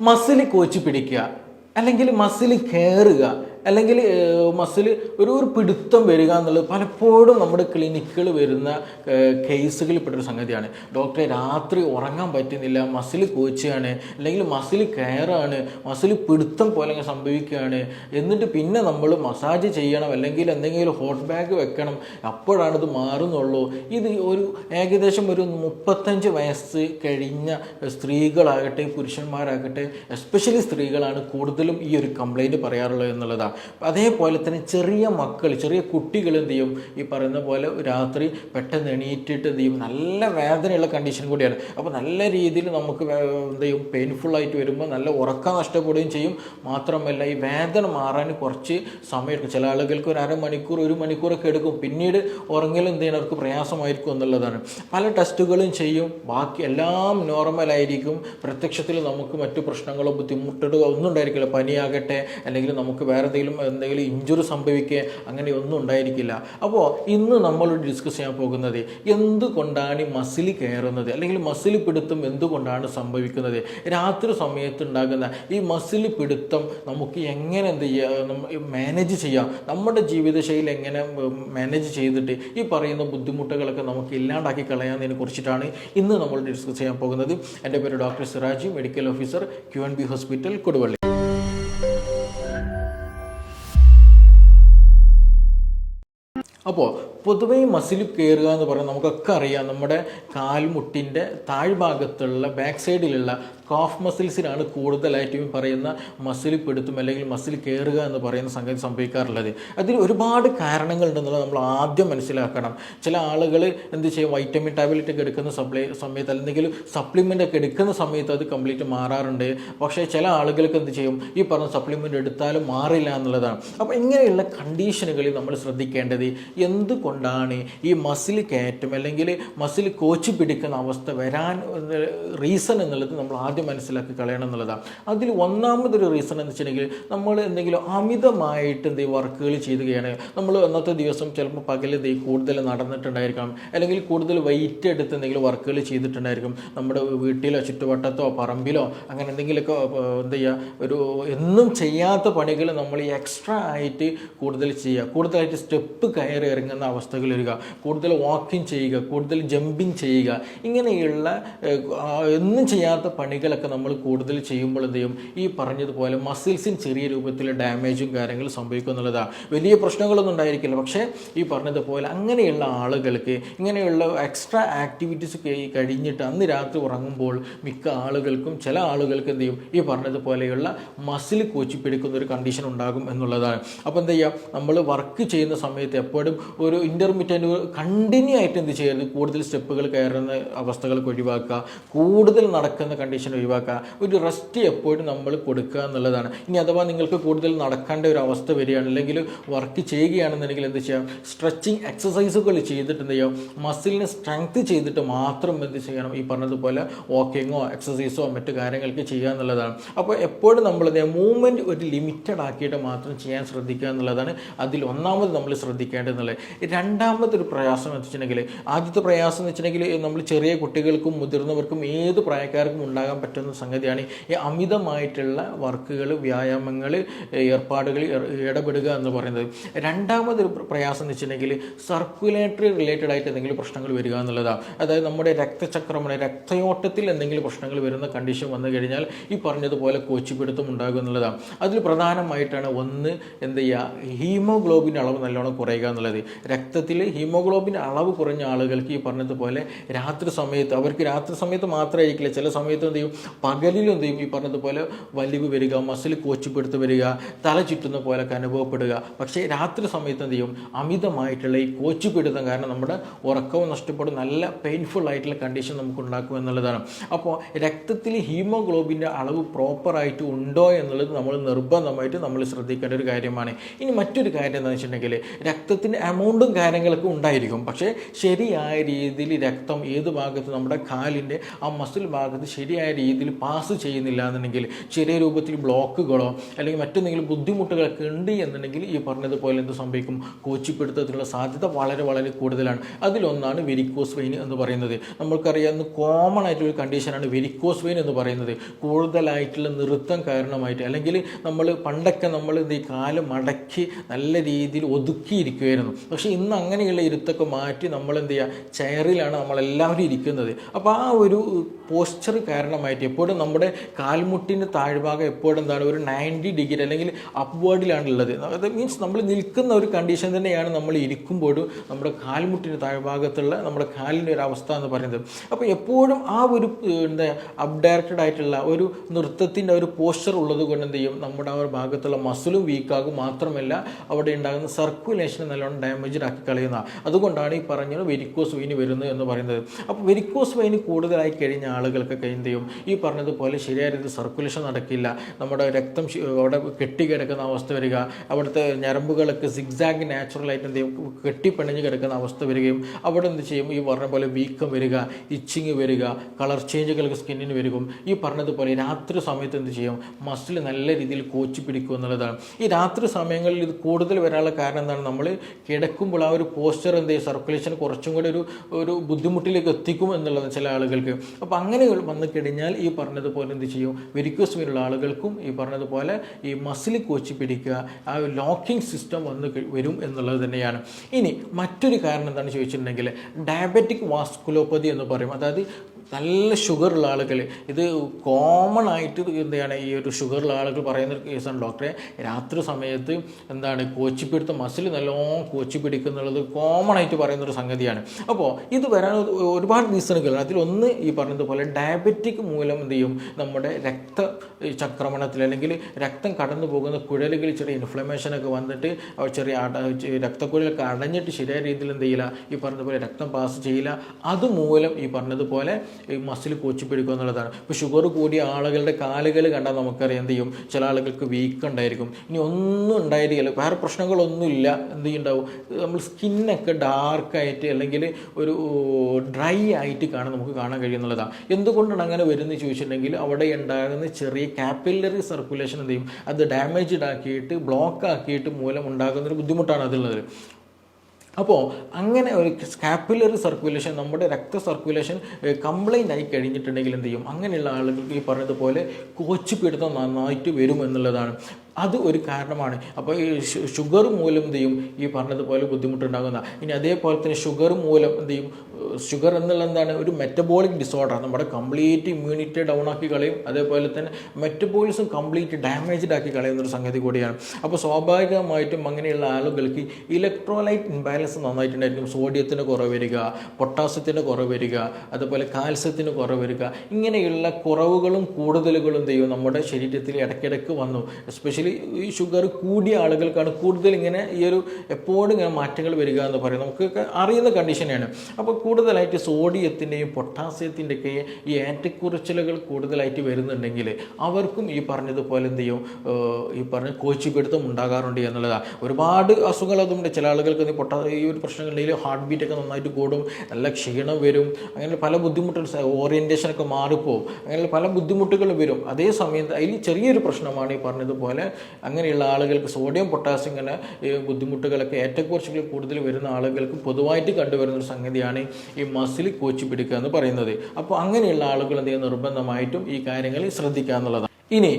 Muscle Cauchy പിടിക്കുക. അല്ലെങ്കിൽ muscle കയറുക അല്ലെങ്കിൽ മസിൽ ഒരു ഒരു പിടുത്തം വരിക എന്നുള്ളത് പലപ്പോഴും നമ്മുടെ ക്ലിനിക്കുകൾ വരുന്ന കേസുകളിൽ പെട്ടൊരു സംഗതിയാണ്. ഡോക്ടറെ രാത്രി ഉറങ്ങാൻ പറ്റുന്നില്ല മസിൽ കോച്ചുകയാണ് അല്ലെങ്കിൽ മസിൽ കയറാണ് മസിൽ പിടുത്തം പോലെ സംഭവിക്കുകയാണ്. എന്നിട്ട് പിന്നെ നമ്മൾ മസാജ് ചെയ്യണം അല്ലെങ്കിൽ എന്തെങ്കിലും ഹോട്ട് ബാഗ് വെക്കണം അപ്പോഴാണ് മാറുന്നുള്ളൂ. ഇത് ഒരു ഏകദേശം ഒരു മുപ്പത്തഞ്ച് വയസ്സ് കഴിഞ്ഞ സ്ത്രീകളാകട്ടെ പുരുഷന്മാരാകട്ടെ എസ്പെഷ്യലി സ്ത്രീകളാണ് കൂടുതലും ഈ ഒരു കംപ്ലൈന്റ് പറയാറുള്ളത് എന്നുള്ളതാണ്. അതേപോലെ തന്നെ ചെറിയ മക്കൾ ചെറിയ കുട്ടികൾ എന്ത് ചെയ്യും? ഈ പറയുന്ന പോലെ രാത്രി പെട്ടെന്ന് എണീറ്റിട്ട് എന്ത് ചെയ്യും? നല്ല വേദനയുള്ള കണ്ടീഷൻ കൂടിയാണ്. അപ്പോൾ നല്ല രീതിയിൽ നമുക്ക് എന്ത് ചെയ്യും? പെയിൻഫുള്ളായിട്ട് വരുമ്പോൾ നല്ല ഉറക്കം നഷ്ടപ്പെടുകയും ചെയ്യും. മാത്രമല്ല ഈ വേദന മാറാൻ കുറച്ച് സമയമെടുക്കും. ചില ആളുകൾക്ക് ഒരു അരമണിക്കൂർ ഒരു മണിക്കൂറൊക്കെ എടുക്കും. പിന്നീട് ഉറങ്ങലും എന്ത് ചെയ്യണം? അവർക്ക് പ്രയാസമായിരിക്കും എന്നുള്ളതാണ്. പല ടെസ്റ്റുകളും ചെയ്യും. ബാക്കി എല്ലാം നോർമലായിരിക്കും പ്രത്യക്ഷത്തിൽ നമുക്ക് മറ്റു പ്രശ്നങ്ങളോ ബുദ്ധിമുട്ടുകളോ ഒന്നും ഉണ്ടായിരിക്കില്ല. പനിയാകട്ടെ അല്ലെങ്കിൽ നമുക്ക് വേറെ എന്തെങ്കിലും എന്തെങ്കിലും ഇഞ്ചുറി സംഭവിക്കുക അങ്ങനെ ഒന്നും ഉണ്ടായിരിക്കില്ല. അപ്പോൾ ഇന്ന് നമ്മൾ ഡിസ്കസ് ചെയ്യാൻ പോകുന്നത് എന്തുകൊണ്ടാണ് മസിൽ കയറുന്നത്? അല്ലെങ്കിൽ മസിൽ പിടുത്തം എന്തുകൊണ്ടാണ് സംഭവിക്കുന്നത്? രാത്രി സമയത്ത് ഉണ്ടാകുന്ന ഈ മസിൽ പിടുത്തം നമുക്ക് എങ്ങനെ എന്ത് ചെയ്യാം മാനേജ് ചെയ്യാം? നമ്മുടെ ജീവിതശൈലി എങ്ങനെ മാനേജ് ചെയ്തിട്ട് ഈ പറയുന്ന ബുദ്ധിമുട്ടുകളൊക്കെ നമുക്ക് ഇല്ലാണ്ടാക്കി കളയാമെന്നതിനെ കുറിച്ചിട്ടാണ് ഇന്ന് നമ്മൾ ഡിസ്കസ് ചെയ്യാൻ പോകുന്നത്. എന്റെ പേര് doctor Siraji medical officer Q N B hospital Koduvally. അപ്പോൾ പൊതുവേ മസിൽ കയറുക എന്ന് പറയുന്നത് നമുക്കൊക്കെ അറിയാം നമ്മുടെ കാൽമുട്ടിന്റെ താഴ്ഭാഗത്തുള്ള ബാക്ക് സൈഡിലുള്ള കാഫ് മസിൽസിനാണ് കൂടുതലായിട്ടും പറയുന്ന മസിൽ പെടുത്തും അല്ലെങ്കിൽ മസിൽ കയറുക എന്ന് പറയുന്ന സംഗതി സംഭവിക്കാറുള്ളത്. അതിൽ ഒരുപാട് കാരണങ്ങളുണ്ടെന്നുള്ളത് നമ്മൾ ആദ്യം മനസ്സിലാക്കണം. ചില ആളുകൾ എന്ത് ചെയ്യും? വൈറ്റമിൻ ടാബ്ലറ്റ് ഒക്കെ എടുക്കുന്ന സപ്ലൈ സമയത്ത് അല്ലെങ്കിൽ സപ്ലിമെന്റ് ഒക്കെ എടുക്കുന്ന സമയത്ത് അത് കംപ്ലീറ്റ് മാറാറുണ്ട്. പക്ഷേ ചില ആളുകൾക്ക് എന്ത് ചെയ്യും? ഈ പറഞ്ഞ സപ്ലിമെന്റ് എടുത്താലും മാറില്ല എന്നുള്ളതാണ്. അപ്പോൾ ഇങ്ങനെയുള്ള കണ്ടീഷനുകളിൽ നമ്മൾ ശ്രദ്ധിക്കേണ്ടത് എന്തുകൊണ്ടാണ് ഈ മസിൽ കയറ്റം അല്ലെങ്കിൽ മസിൽ കോച്ച് പിടിക്കുന്ന അവസ്ഥ വരാൻ റീസൺ എന്നുള്ളത് നമ്മൾ ആദ്യം മനസ്സിലാക്കി കളയണം എന്നുള്ളതാണ്. അതിൽ ഒന്നാമതൊരു റീസൺ എന്ന് വെച്ചിട്ടുണ്ടെങ്കിൽ നമ്മൾ എന്തെങ്കിലും അമിതമായിട്ട് എന്തെങ്കിലും വർക്കുകൾ ചെയ്യുകയാണ്. നമ്മൾ അന്നത്തെ ദിവസം ചിലപ്പോൾ പകൽ കൂടുതൽ നടന്നിട്ടുണ്ടായിരിക്കാം. അല്ലെങ്കിൽ കൂടുതൽ വെയിറ്റ് എടുത്ത് എന്തെങ്കിലും വർക്കുകൾ ചെയ്തിട്ടുണ്ടായിരിക്കും. നമ്മുടെ വീട്ടിലോ ചുറ്റുവട്ടത്തോ പറമ്പിലോ അങ്ങനെ എന്തെങ്കിലുമൊക്കെ എന്താ ചെയ്യുക ഒരു എന്നും ചെയ്യാത്ത പണികൾ നമ്മൾ ഈ എക്സ്ട്രാ ആയിട്ട് കൂടുതൽ ചെയ്യുക. കൂടുതലായിട്ട് സ്റ്റെപ്പ് കയറി ഇറങ്ങുന്ന അവസ്ഥകൾ വരിക. കൂടുതൽ വാക്കിംഗ് ചെയ്യുക കൂടുതൽ ജമ്പിങ് ചെയ്യുക. ഇങ്ങനെയുള്ള എന്നും ചെയ്യാത്ത പണികളൊക്കെ നമ്മൾ കൂടുതൽ ചെയ്യുമ്പോൾ എന്ത് ചെയ്യും? ഈ പറഞ്ഞതുപോലെ മസിൽസിന് ചെറിയ രൂപത്തിൽ ഡാമേജും കാര്യങ്ങളും സംഭവിക്കും എന്നുള്ളതാണ് വലിയ പ്രശ്നങ്ങളൊന്നും ഉണ്ടായിരിക്കില്ല. പക്ഷേ ഈ പറഞ്ഞതുപോലെ അങ്ങനെയുള്ള ആളുകൾക്ക് ഇങ്ങനെയുള്ള എക്സ്ട്രാ ആക്ടിവിറ്റീസ് കഴിഞ്ഞിട്ട് അന്ന് രാത്രി ഉറങ്ങുമ്പോൾ മിക്ക ആളുകൾക്കും ചില ആളുകൾക്ക് എന്ത് ചെയ്യും? ഈ പറഞ്ഞതുപോലെയുള്ള മസിൽ കോച്ചിപ്പിടിക്കുന്ന ഒരു കണ്ടീഷൻ ഉണ്ടാകും എന്നുള്ളതാണ്. അപ്പോൾ എന്താ ചെയ്യുക നമ്മൾ വർക്ക് ചെയ്യുന്ന സമയത്ത് എപ്പോഴും ഒരു ഇന്റർമീഡിയറ്റ് കണ്ടിന്യൂ ആയിട്ട് എന്ത് ചെയ്യരുത്? കൂടുതൽ സ്റ്റെപ്പുകൾ കയറുന്ന അവസ്ഥകൾക്ക് ഒഴിവാക്കുക. കൂടുതൽ നടക്കുന്ന കണ്ടീഷൻ ഒഴിവാക്കുക. ഒരു റെസ്റ്റ് എപ്പോഴും നമ്മൾ കൊടുക്കുക എന്നുള്ളതാണ്. ഇനി അഥവാ നിങ്ങൾക്ക് കൂടുതൽ നടക്കേണ്ട ഒരു അവസ്ഥ വരികയാണ് അല്ലെങ്കിൽ വർക്ക് ചെയ്യുകയാണെന്നുണ്ടെങ്കിൽ എന്ത് ചെയ്യാം? സ്ട്രെച്ചിങ് എക്സസൈസുകൾ ചെയ്തിട്ട് എന്ത് ചെയ്യാം? മസിലിനെ സ്ട്രെങ്ത് ചെയ്തിട്ട് മാത്രം എന്ത് ചെയ്യണം? ഈ പറഞ്ഞതുപോലെ വാക്കിങ്ങോ എക്സസൈസോ മറ്റു കാര്യങ്ങൾക്ക് ചെയ്യുക എന്നുള്ളതാണ്. അപ്പോൾ എപ്പോഴും നമ്മൾ മൂവ്മെന്റ് ഒരു ലിമിറ്റഡ് ആക്കിയിട്ട് മാത്രം ചെയ്യാൻ ശ്രദ്ധിക്കുക എന്നുള്ളതാണ് അതിൽ ഒന്നാമത് നമ്മൾ ശ്രദ്ധിക്കേണ്ടതെന്നുള്ളത് രണ്ടാമതൊരു പ്രയാസം എന്ന് വെച്ചിട്ടുണ്ടെങ്കിൽ ആദ്യത്തെ പ്രയാസം എന്ന് വെച്ചിട്ടുണ്ടെങ്കിൽ നമ്മൾ ചെറിയ കുട്ടികൾക്കും മുതിർന്നവർക്കും ഏത് പ്രായക്കാർക്കും ഉണ്ടാകാൻ പറ്റുന്ന സംഗതിയാണ് ഈ അമിതമായിട്ടുള്ള വർക്കുകൾ വ്യായാമങ്ങൾ ഏർപ്പാടുകൾ ഇടപെടുക എന്ന് പറയുന്നത്. രണ്ടാമതൊരു പ്രയാസം എന്ന് വെച്ചിട്ടുണ്ടെങ്കിൽ സർക്കുലേറ്ററി റിലേറ്റഡ് ആയിട്ട് എന്തെങ്കിലും പ്രശ്നങ്ങൾ വരിക എന്നുള്ളതാണ് അതായത് നമ്മുടെ രക്തചക്രമാണ് രക്തയോട്ടത്തിൽ എന്തെങ്കിലും പ്രശ്നങ്ങൾ വരുന്ന കണ്ടീഷൻ വന്നു കഴിഞ്ഞാൽ ഈ പറഞ്ഞതുപോലെ കോച്ചിപ്പിടുത്തം ഉണ്ടാകും എന്നുള്ളതാണ് അതിൽ പ്രധാനമായിട്ടാണ് ഒന്ന് എന്ത് ചെയ്യുക ഹീമോഗ്ലോബിൻ അളവ് നല്ലോണം കുറയുക എന്നുള്ളത്. രക്തത്തിൽ ഹീമോഗ്ലോബിൻ അളവ് കുറഞ്ഞ ആളുകൾക്ക് ഈ പറഞ്ഞതുപോലെ രാത്രി സമയത്ത് അവർക്ക് രാത്രി സമയത്ത് മാത്രമായിരിക്കില്ല ചില സമയത്ത് എന്ത് ചെയ്യും പകലിലും എന്ത് ചെയ്യും ഈ പറഞ്ഞതുപോലെ വലിവ് വരിക മസിൽ കോച്ചിപ്പെടുത്ത് വരിക തല ചുറ്റുന്ന പോലൊക്കെ അനുഭവപ്പെടുക. പക്ഷേ രാത്രി സമയത്ത് എന്ത് ചെയ്യും? അമിതമായിട്ടുള്ള ഈ കോച്ചിപ്പിടുത്തം കാരണം നമ്മുടെ ഉറക്കവും നഷ്ടപ്പെടും നല്ല പെയിൻഫുൾ ആയിട്ടുള്ള കണ്ടീഷൻ നമുക്ക് ഉണ്ടാക്കും എന്നുള്ളതാണ്. അപ്പോൾ രക്തത്തിൽ ഹീമോഗ്ലോബിന്റെ അളവ് പ്രോപ്പറായിട്ട് ഉണ്ടോ എന്നുള്ളത് നമ്മൾ നിർബന്ധമായിട്ട് നമ്മൾ ശ്രദ്ധിക്കേണ്ട ഒരു കാര്യമാണ്. ഇനി മറ്റൊരു കാര്യം എന്താണെന്ന് വെച്ചിട്ടുണ്ടെങ്കിൽ രക്തത്തിന്റെ എമൗണ്ടും കാര്യങ്ങളൊക്കെ ഉണ്ടായിരിക്കും. പക്ഷേ ശരിയായ രീതിയിൽ രക്തം ഏത് ഭാഗത്ത് നമ്മുടെ കാലിന്റെ ആ മസിൽ ഭാഗത്ത് ശരിയായ രീതിയിൽ പാസ് ചെയ്യുന്നില്ല എന്നുണ്ടെങ്കിൽ ചെറിയ രൂപത്തിൽ ബ്ലോക്കുകളോ അല്ലെങ്കിൽ മറ്റെന്തെങ്കിലും ബുദ്ധിമുട്ടുകളൊക്കെ ഉണ്ട് എന്നുണ്ടെങ്കിൽ ഈ പറഞ്ഞതുപോലെ എന്ത് സംഭവിക്കും? കോച്ചിപ്പിടുത്തത്തിനുള്ള സാധ്യത വളരെ വളരെ കൂടുതലാണ്. അതിലൊന്നാണ് വെരിക്കോസ് വെയിൻ എന്ന് പറയുന്നത്. നമ്മൾക്കറിയാവുന്ന കോമൺ ആയിട്ടുള്ള കണ്ടീഷനാണ് വെരിക്കോസ് വെയിൻ എന്ന് പറയുന്നത്. കൂടുതലായിട്ടുള്ള നൃത്തം കാരണമായിട്ട് അല്ലെങ്കിൽ നമ്മൾ പണ്ടൊക്കെ നമ്മൾ ഈ കാൽ മടക്കി നല്ല രീതിയിൽ ഒതുക്കിയിരിക്കുമായിരുന്നു പക്ഷേ ഇന്ന് അങ്ങനെയുള്ള ഇരുത്തൊക്കെ മാറ്റി നമ്മൾ എന്ത് ചെയ്യുക? ചെയറിലാണ് നമ്മളെല്ലാവരും ഇരിക്കുന്നത്. അപ്പോൾ ആ ഒരു പോസ്ചർ കാരണമായിട്ട് എപ്പോഴും നമ്മുടെ കാൽമുട്ടിന്റെ താഴ്ഭാഗം എപ്പോഴും എന്താണ് ഒരു നയന്റി ഡിഗ്രി അല്ലെങ്കിൽ അപ്വേർഡിലാണ് ഉള്ളത് അത് മീൻസ് നമ്മൾ നിൽക്കുന്ന ഒരു കണ്ടീഷൻ തന്നെയാണ് നമ്മൾ ഇരിക്കുമ്പോഴും നമ്മുടെ കാൽമുട്ടിന്റെ താഴ്ഭാഗത്തുള്ള നമ്മുടെ കാലിന്റെ ഒരു അവസ്ഥ എന്ന് പറയുന്നത്. അപ്പോൾ എപ്പോഴും ആ ഒരു എന്താ എന്താ അപ്ഡയറക്റ്റഡ് ആയിട്ടുള്ള ഒരു നൃത്തത്തിന്റെ ഒരു പോസ്ചർ ഉള്ളത് കൊണ്ട് എന്ത് ചെയ്യും? നമ്മുടെ ആ ഒരു ഭാഗത്തുള്ള മസിലും വീക്കാകും മാത്രമല്ല അവിടെ ഉണ്ടാകുന്ന സർക്കുലേഷൻ നല്ലോണം ഡാമേജ് ആക്കി കളയുന്ന. അതുകൊണ്ടാണ് ഈ പറഞ്ഞത് വെരിക്കോസ് വെയിന് വരുന്നത് എന്ന് പറയുന്നത്. അപ്പോൾ വെരിക്കോസ് വെയിന് കൂടുതലായി കഴിഞ്ഞ ആളുകൾക്കൊക്കെ എന്ത് ചെയ്യും? ഈ പറഞ്ഞതുപോലെ ശരിയായ രീതിയിൽ സർക്കുലേഷൻ നടക്കില്ല. നമ്മുടെ രക്തം അവിടെ കെട്ടിക്കിടക്കുന്ന അവസ്ഥ വരിക. അവിടുത്തെ ഞരമ്പുകളൊക്കെ സിഗ്സാഗ് നാച്ചുറലായിട്ട് എന്ത് ചെയ്യും? കെട്ടിപ്പിണഞ്ഞ് കിടക്കുന്ന അവസ്ഥ വരികയും അവിടെ എന്ത് ചെയ്യും? ഈ പറഞ്ഞ പോലെ വീക്കം വരിക ഇച്ചിങ് വരിക കളർ ചേഞ്ചുകൾക്ക് സ്കിന്നിന് വരികയും ഈ പറഞ്ഞതുപോലെ രാത്രി സമയത്ത് എന്ത് ചെയ്യും? മസിൽ നല്ല രീതിയിൽ കോച്ചി പിടിക്കും എന്നുള്ളതാണ്. ഈ രാത്രി സമയങ്ങളിൽ ഇത് കൂടുതൽ വരാനുള്ള കാരണം എന്താണ്? നമ്മൾ കിടക്കുമ്പോൾ ആ ഒരു പോസ്ചർ എന്ത് ചെയ്യും? സർക്കുലേഷൻ കുറച്ചും കൂടി ഒരു ഒരു ബുദ്ധിമുട്ടിലേക്ക് എത്തിക്കും എന്നുള്ളതാണ് ചില ആളുകൾക്ക്. അപ്പോൾ അങ്ങനെ വന്നു കഴിഞ്ഞാൽ ഈ പറഞ്ഞതുപോലെ എന്ത് ചെയ്യും? വെരിക്കോസ് വെയിനുള്ള ആളുകൾക്കും ഈ പറഞ്ഞതുപോലെ ഈ മസിൽ കോച്ചി പിടിക്കുക ആ ലോക്കിംഗ് സിസ്റ്റം വന്ന് വരും എന്നുള്ളത് തന്നെയാണ്. ഇനി മറ്റൊരു കാരണം എന്താണ് ചോദിച്ചിട്ടുണ്ടെങ്കിൽ ഡയബറ്റിക് വാസ്കുലോപ്പതി എന്ന് പറയും. അതായത് നല്ല ഷുഗറുള്ള ആളുകൾ ഇത് കോമൺ ആയിട്ട് എന്താണ് ഈ ഒരു ഷുഗറുള്ള ആളുകൾ പറയുന്ന ഒരു കേസാണ് ഡോക്ടറെ രാത്രി സമയത്ത് എന്താണ് കോച്ചിപ്പിടുത്ത മസിൽ നല്ലോണം കോച്ചി പിടിക്കുന്നുള്ളത് കോമൺ ആയിട്ട് പറയുന്ന ഒരു സംഗതിയാണ്. അപ്പോൾ ഇത് വരാൻ ഒരുപാട് റീസണുകൾ അതിലൊന്ന് ഈ പറഞ്ഞതുപോലെ ഡയബറ്റിക് മൂലം എന്ത് ചെയ്യും? നമ്മുടെ രക്ത ചക്രമണത്തിൽ അല്ലെങ്കിൽ രക്തം കടന്നു പോകുന്ന കുഴലുകളിൽ ചെറിയ ഇൻഫ്ലമേഷൻ ഒക്കെ വന്നിട്ട് ചെറിയ അട രക്തക്കുഴലൊക്കെ അടഞ്ഞിട്ട് ശരിയായ രീതിയിൽ എന്ത് ചെയ്യില്ല? ഈ പറഞ്ഞതുപോലെ രക്തം പാസ് ചെയ്യില്ല. അതുമൂലം ഈ പറഞ്ഞതുപോലെ ഈ മസിൽ കോച്ചിപ്പിടിക്കുക എന്നുള്ളതാണ്. ഇപ്പോൾ ഷുഗർ കൂടിയ ആളുകളുടെ കാലുകൾ കണ്ടാൽ നമുക്കറിയാം എന്ത് ചെയ്യും? ചില ആളുകൾക്ക് വീക്ക് ഉണ്ടായിരിക്കും. ഇനി ഒന്നും ഉണ്ടായിരിക്കില്ല. വേറെ പ്രശ്നങ്ങളൊന്നുമില്ല. എന്ത് ചെയ്യുണ്ടാവും നമ്മൾ സ്കിന്നൊക്കെ ഡാർക്കായിട്ട് അല്ലെങ്കിൽ ഒരു ഡ്രൈ ആയിട്ട് കാണാൻ നമുക്ക് കാണാൻ കഴിയുന്നുള്ളതാണ് എന്തുകൊണ്ടാണ് അങ്ങനെ വരുന്നത്? ചോദിച്ചിട്ടുണ്ടെങ്കിൽ അവിടെ ഉണ്ടാകുന്ന ചെറിയ കാപ്പില്ലറി സർക്കുലേഷൻ എന്ത് ചെയ്യും? അത് ഡാമേജ്ഡ് ആക്കിയിട്ട് ബ്ലോക്ക് ആക്കിയിട്ട് മൂലം ഉണ്ടാകുന്ന ഒരു ബുദ്ധിമുട്ടാണ് അതിലുള്ളത്. അപ്പോൾ അങ്ങനെ ഒരു സ്കാപ്പുലറി സർക്കുലേഷൻ നമ്മുടെ രക്ത സർക്കുലേഷൻ കംപ്ലൈന്റ് ആയി കഴിഞ്ഞിട്ടുണ്ടെങ്കിൽ എന്ത് ചെയ്യും? അങ്ങനെയുള്ള ആളുകൾക്ക് ഈ പറഞ്ഞതുപോലെ കോച്ച് പിടുത്തം നന്നായിട്ട് വരും എന്നുള്ളതാണ്. അത് ഒരു കാരണമാണ്. അപ്പോൾ ഈ ഷുഗർ മൂലം എന്ത് ചെയ്യും? ഈ പറഞ്ഞതുപോലെ ബുദ്ധിമുട്ടുണ്ടാകുന്ന. ഇനി അതേപോലെ തന്നെ ഷുഗർ മൂലം എന്ത് ചെയ്യും? ഷുഗർ എന്നുള്ള എന്താണ്? ഒരു മെറ്റബോളിക് ഡിസോർഡർ നമ്മുടെ കംപ്ലീറ്റ് ഇമ്മ്യൂണിറ്റി ഡൗൺ ആക്കി കളയും. അതേപോലെ തന്നെ മെറ്റബോളിസം കംപ്ലീറ്റ് ഡാമേജ്ഡ് ആക്കി കളയുന്ന ഒരു സംഗതി കൂടിയാണ്. അപ്പോൾ സ്വാഭാവികമായിട്ടും അങ്ങനെയുള്ള ആളുകൾക്ക് ഇലക്ട്രോലൈറ്റ് ഇംബാലൻസ് നന്നായിട്ടുണ്ടായിരിക്കും. സോഡിയത്തിന് കുറവ് വരിക പൊട്ടാസ്യത്തിന് കുറവ് വരിക അതുപോലെ കാൽസ്യത്തിന് കുറവ് വരിക. ഇങ്ങനെയുള്ള കുറവുകളും കൂടുതലുകളും എന്ത് ചെയ്യും? നമ്മുടെ ശരീരത്തിൽ ഇടയ്ക്കിടയ്ക്ക് വന്നു. എസ്പെഷ്യലി ഈ ഷുഗർ കൂടിയ ആളുകൾക്കാണ് കൂടുതൽ ഇങ്ങനെ ഈ ഒരു എപ്പോഴും ഇങ്ങനെ മാറ്റങ്ങൾ വരിക എന്ന് പറയും നമുക്കൊക്കെ അറിയുന്ന കണ്ടീഷനാണ് അപ്പോൾ കൂടുതലായിട്ട് സോഡിയത്തിന്റെയും പൊട്ടാസ്യത്തിന്റെയൊക്കെ ഈ ഏറ്റക്കുറച്ചിലുകൾ കൂടുതലായിട്ട് വരുന്നുണ്ടെങ്കിൽ അവർക്കും ഈ പറഞ്ഞതുപോലെ എന്ത് ചെയ്യും? ഈ പറഞ്ഞ കോച്ചിപ്പിടുത്തം ഉണ്ടാകാറുണ്ട് എന്നുള്ളതാണ് ഒരുപാട് അസുഖങ്ങൾ അതുണ്ട്. ചില ആളുകൾക്ക് പൊട്ടാ ഈ ഒരു പ്രശ്നങ്ങളുണ്ടെങ്കിൽ ഹാർട്ട് ബീറ്റൊക്കെ നന്നായിട്ട് കൂടും. നല്ല ക്ഷീണം വരും. അങ്ങനെ പല ബുദ്ധിമുട്ടുകൾ ഓറിയന്റേഷനൊക്കെ മാറിപ്പോവും. അങ്ങനെ പല ബുദ്ധിമുട്ടുകളും വരും. അതേ സമയത്ത് അതിൽ ചെറിയൊരു പ്രശ്നമാണ് ഈ പറഞ്ഞതുപോലെ അങ്ങനെയുള്ള ആളുകൾക്ക് സോഡിയം പൊട്ടാസ്യം ഇങ്ങനെ ബുദ്ധിമുട്ടുകളൊക്കെ ഏറ്റക്കുറച്ചുകൾ കൂടുതൽ വരുന്ന ആളുകൾക്ക് പൊതുവായിട്ട് കണ്ടുവരുന്ന ഒരു സംഗതിയാണ് ഈ മസിൽ കോച്ചി പിടിക്കുക എന്ന് പറയുന്നത്. അപ്പോൾ അങ്ങനെയുള്ള ആളുകൾ എന്ത് നിർബന്ധമായിട്ടും ഈ കാര്യങ്ങളിൽ ശ്രദ്ധിക്കുക എന്നുള്ളതാണ്. ഇനി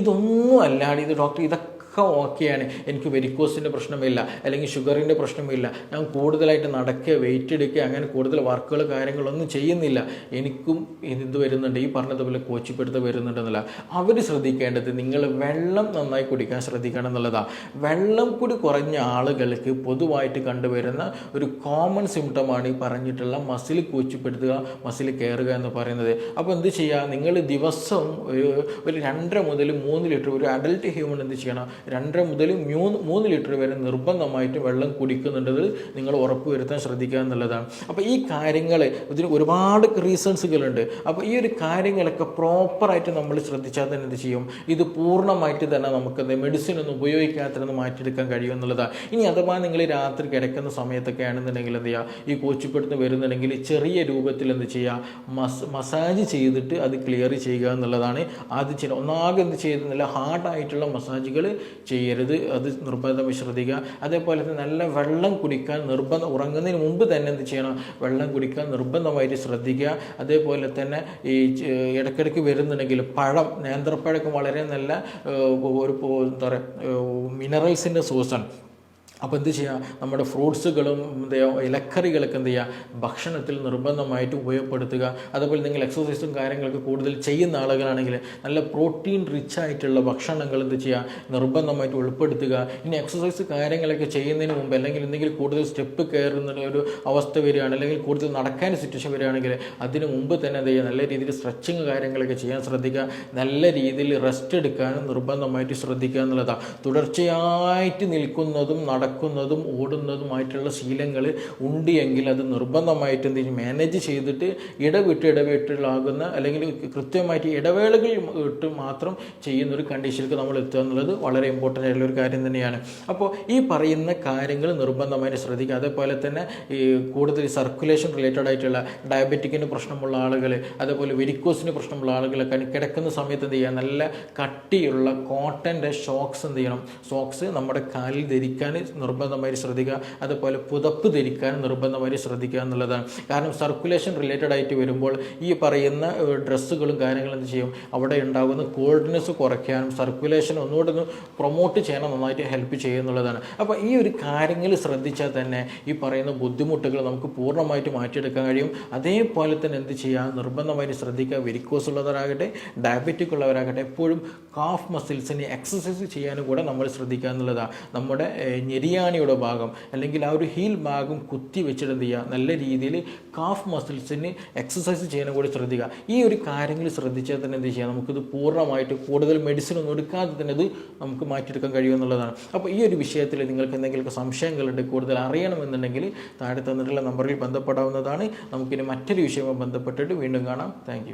ഇതൊന്നും അല്ലാണ്ട് ഇത് ഡോക്ടർ ഇതൊക്കെ ഓക്കെയാണ്. എനിക്ക് വെരിക്കോസിന്റെ പ്രശ്നമില്ല. അല്ലെങ്കിൽ ഷുഗറിന്റെ പ്രശ്നമില്ല. ഞാൻ കൂടുതലായിട്ട് നടക്കുക വെയിറ്റ് എടുക്കുക അങ്ങനെ കൂടുതൽ വർക്കുകൾ കാര്യങ്ങളൊന്നും ചെയ്യുന്നില്ല. എനിക്കും ഇത് വരുന്നുണ്ട്. ഈ പറഞ്ഞതുപോലെ കോച്ചിപ്പെടുത്ത് വരുന്നുണ്ടെന്നല്ല. അവർ ശ്രദ്ധിക്കേണ്ടത് നിങ്ങൾ വെള്ളം നന്നായി കുടിക്കാൻ ശ്രദ്ധിക്കണം എന്നുള്ളതാണ് വെള്ളം കൂടി കുറഞ്ഞ ആളുകൾക്ക് പൊതുവായിട്ട് കണ്ടുവരുന്ന ഒരു കോമൺ സിംറ്റമാണ് ഈ പറഞ്ഞിട്ടുള്ള മസിൽ കോച്ചിപ്പെടുത്തുക മസിൽ കയറുക എന്ന് പറയുന്നത്. അപ്പോൾ എന്ത് ചെയ്യുക നിങ്ങൾ ദിവസം ഒരു ഒരു രണ്ടര മുതൽ മൂന്ന് ലിറ്റർ ഒരു അഡൽട്ട് ഹ്യൂമൻ എന്ത് ചെയ്യണം? രണ്ടര മുതൽ മൂന്ന് മൂന്ന് ലിറ്റർ വരെ നിർബന്ധമായിട്ട് വെള്ളം കുടിക്കുന്നുണ്ടത് നിങ്ങൾ ഉറപ്പുവരുത്താൻ ശ്രദ്ധിക്കുക എന്നുള്ളതാണ്. അപ്പോൾ ഈ കാര്യങ്ങൾ ഇതിന് ഒരുപാട് റീസൺസുകളുണ്ട് അപ്പോൾ ഈ ഒരു കാര്യങ്ങളൊക്കെ പ്രോപ്പറായിട്ട് നമ്മൾ ശ്രദ്ധിച്ചാൽ തന്നെ എന്ത് ചെയ്യും? ഇത് പൂർണമായിട്ട് തന്നെ നമുക്ക് മെഡിസിൻ ഒന്നും ഉപയോഗിക്കാത്തതെന്ന് മാറ്റിയെടുക്കാൻ കഴിയും എന്നുള്ളതാണ്. ഇനി അഥവാ നിങ്ങൾ രാത്രി കിടക്കുന്ന സമയത്തൊക്കെ ആണെന്നുണ്ടെങ്കിൽ എന്ത് ചെയ്യുക ഈ കോച്ചിപ്പെടുത്ത് വരുന്നുണ്ടെങ്കിൽ ചെറിയ രൂപത്തിൽ എന്ത് ചെയ്യുക മസ് മസാജ് ചെയ്തിട്ട് അത് ക്ലിയർ ചെയ്യുക എന്നുള്ളതാണ്. ആദ്യം ചെയ്യുന്നത് ഒന്നാകെ എന്ത് ചെയ്യുന്നില്ല ഹാർഡായിട്ടുള്ള മസാജുകൾ ചെയ്യരുത്. അത് നിർബന്ധം ശ്രദ്ധിക്കുക അതേപോലെ തന്നെ നല്ല വെള്ളം കുടിക്കാൻ നിർബന്ധം ഉറങ്ങുന്നതിന് മുമ്പ് തന്നെ എന്ത് ചെയ്യണം? വെള്ളം കുടിക്കാൻ നിർബന്ധമായിട്ട് ശ്രദ്ധിക്കുക. അതേപോലെ തന്നെ ഈ ഇടയ്ക്കിടയ്ക്ക് വരുന്നുണ്ടെങ്കിൽ പഴം നേന്ത്രപ്പഴമൊക്കെ വളരെ നല്ല ഒരു എന്താ പറയുക മിനറൽസിന്റെ സോഴ്സാണ് അപ്പോൾ എന്ത് ചെയ്യുക നമ്മുടെ ഫ്രൂട്ട്സുകളും എന്ത് ചെയ്യുക ഇലക്കറികളൊക്കെ എന്ത് ചെയ്യുക ഭക്ഷണത്തിൽ നിർബന്ധമായിട്ട് ഉപയോഗപ്പെടുത്തുക. അതുപോലെ നിങ്ങൾ എക്സസൈസും കാര്യങ്ങളൊക്കെ കൂടുതൽ ചെയ്യുന്ന ആളുകളാണെങ്കിൽ നല്ല പ്രോട്ടീൻ റിച്ച് ആയിട്ടുള്ള ഭക്ഷണങ്ങൾ എന്ത് ചെയ്യുക നിർബന്ധമായിട്ട് ഉൾപ്പെടുത്തുക. ഇനി എക്സസൈസ് കാര്യങ്ങളൊക്കെ ചെയ്യുന്നതിന് മുമ്പ് അല്ലെങ്കിൽ എന്തെങ്കിലും കൂടുതൽ സ്റ്റെപ്പ് കയറുന്ന ഒരു അവസ്ഥ വരികയാണ് അല്ലെങ്കിൽ കൂടുതൽ നടക്കാൻ സിറ്റുവേഷൻ വരികയാണെങ്കിൽ അതിന് മുമ്പ് തന്നെ എന്ത് ചെയ്യുക നല്ല രീതിയിൽ സ്ട്രെച്ചിങ് കാര്യങ്ങളൊക്കെ ചെയ്യാൻ ശ്രദ്ധിക്കുക. നല്ല രീതിയിൽ റെസ്റ്റ് എടുക്കാനും നിർബന്ധമായിട്ട് ശ്രദ്ധിക്കുക എന്നുള്ളതാണ് തുടർച്ചയായിട്ട് നിൽക്കുന്നതും നടക്കുന്നതും ഓടുന്നതുമായിട്ടുള്ള ശീലങ്ങൾ ഉണ്ട് എങ്കിൽ അത് നിർബന്ധമായിട്ട് എന്തെങ്കിലും മാനേജ് ചെയ്തിട്ട് ഇടവിട്ട് ഇടവിട്ടിലാകുന്ന അല്ലെങ്കിൽ കൃത്യമായിട്ട് ഇടവേളകൾ ഇട്ട് മാത്രം ചെയ്യുന്ന ഒരു കണ്ടീഷനിലേക്ക് നമ്മൾ എത്തുക എന്നുള്ളത് വളരെ ഇമ്പോർട്ടന്റ് ആയിട്ടുള്ള ഒരു കാര്യം തന്നെയാണ്. അപ്പോൾ ഈ പറയുന്ന കാര്യങ്ങൾ നിർബന്ധമായിട്ട് ശ്രദ്ധിക്കുക. അതേപോലെ തന്നെ ഈ കൂടുതൽ സർക്കുലേഷൻ റിലേറ്റഡ് ആയിട്ടുള്ള ഡയബറ്റിക്കിന് പ്രശ്നമുള്ള ആളുകൾ അതേപോലെ വെരിക്കോസിന് പ്രശ്നമുള്ള ആളുകളൊക്കെ കിടക്കുന്ന സമയത്ത് എന്ത് ചെയ്യുക? നല്ല കട്ടിയുള്ള കോട്ടന്റെ ഷോക്സ് എന്ത് ചെയ്യണം? സോക്സ് നമ്മുടെ കാലിൽ ധരിക്കാൻ നിർബന്ധമായി ശ്രദ്ധിക്കുക. അതുപോലെ പുതപ്പ് ധരിക്കാൻ നിർബന്ധമായി ശ്രദ്ധിക്കുക എന്നുള്ളതാണ്. കാരണം സർക്കുലേഷൻ റിലേറ്റഡ് ആയിട്ട് വരുമ്പോൾ ഈ പറയുന്ന ഡ്രസ്സുകളും കാര്യങ്ങളും എന്ത് ചെയ്യും? അവിടെ ഉണ്ടാകുന്ന കോൾഡ്നെസ് കുറയ്ക്കാനും സർക്കുലേഷൻ ഒന്നുകൂടെ ഒന്ന് പ്രൊമോട്ട് ചെയ്യാനും നന്നായിട്ട് ഹെൽപ്പ് ചെയ്യുന്നുള്ളതാണ് അപ്പോൾ ഈ ഒരു കാര്യങ്ങൾ ശ്രദ്ധിച്ചാൽ തന്നെ ഈ പറയുന്ന ബുദ്ധിമുട്ടുകൾ നമുക്ക് പൂർണമായിട്ട് മാറ്റിയെടുക്കാൻ കഴിയും. അതേപോലെ തന്നെ എന്ത് ചെയ്യാം നിർബന്ധമായി ശ്രദ്ധിക്കുക. വെരിക്കോസ് ഉള്ളവരാകട്ടെ ഡയബറ്റിക് ഉള്ളവരാകട്ടെ എപ്പോഴും കാഫ് മസിൽസിനെ എക്സസൈസ് ചെയ്യാനും കൂടെ നമ്മൾ ശ്രദ്ധിക്കുക എന്നുള്ളതാണ്. നമ്മുടെ ഏഹ്, ഞെരിയാണിയുടെ ഭാഗം അല്ലെങ്കിൽ ആ ഒരു ഹീൽ ഭാഗം കുത്തി വെച്ചിട്ട് എന്ത് ചെയ്യുക? നല്ല രീതിയിൽ കാഫ് മസിൽസിന് എക്സസൈസ് ചെയ്യാനും കൂടി ശ്രദ്ധിക്കുക. ഈ ഒരു കാര്യങ്ങൾ ശ്രദ്ധിച്ചാൽ തന്നെ എന്ത് ചെയ്യുക നമുക്കിത് പൂർണമായിട്ട് കൂടുതൽ മെഡിസിൻ ഒന്നും എടുക്കാതെ തന്നെ ഇത് നമുക്ക് മാറ്റിയെടുക്കാൻ കഴിയുമെന്നുള്ളതാണ്. അപ്പോൾ ഈ ഒരു വിഷയത്തിൽ നിങ്ങൾക്ക് എന്തെങ്കിലുമൊക്കെ സംശയങ്ങളുണ്ട് കൂടുതൽ അറിയണമെന്നുണ്ടെങ്കിൽ താഴെ തന്നിട്ടുള്ള നമ്പറിൽ ബന്ധപ്പെടാവുന്നതാണ്. നമുക്കിനി മറ്റൊരു വിഷയവുമായി ബന്ധപ്പെട്ടിട്ട് വീണ്ടും കാണാം. താങ്ക്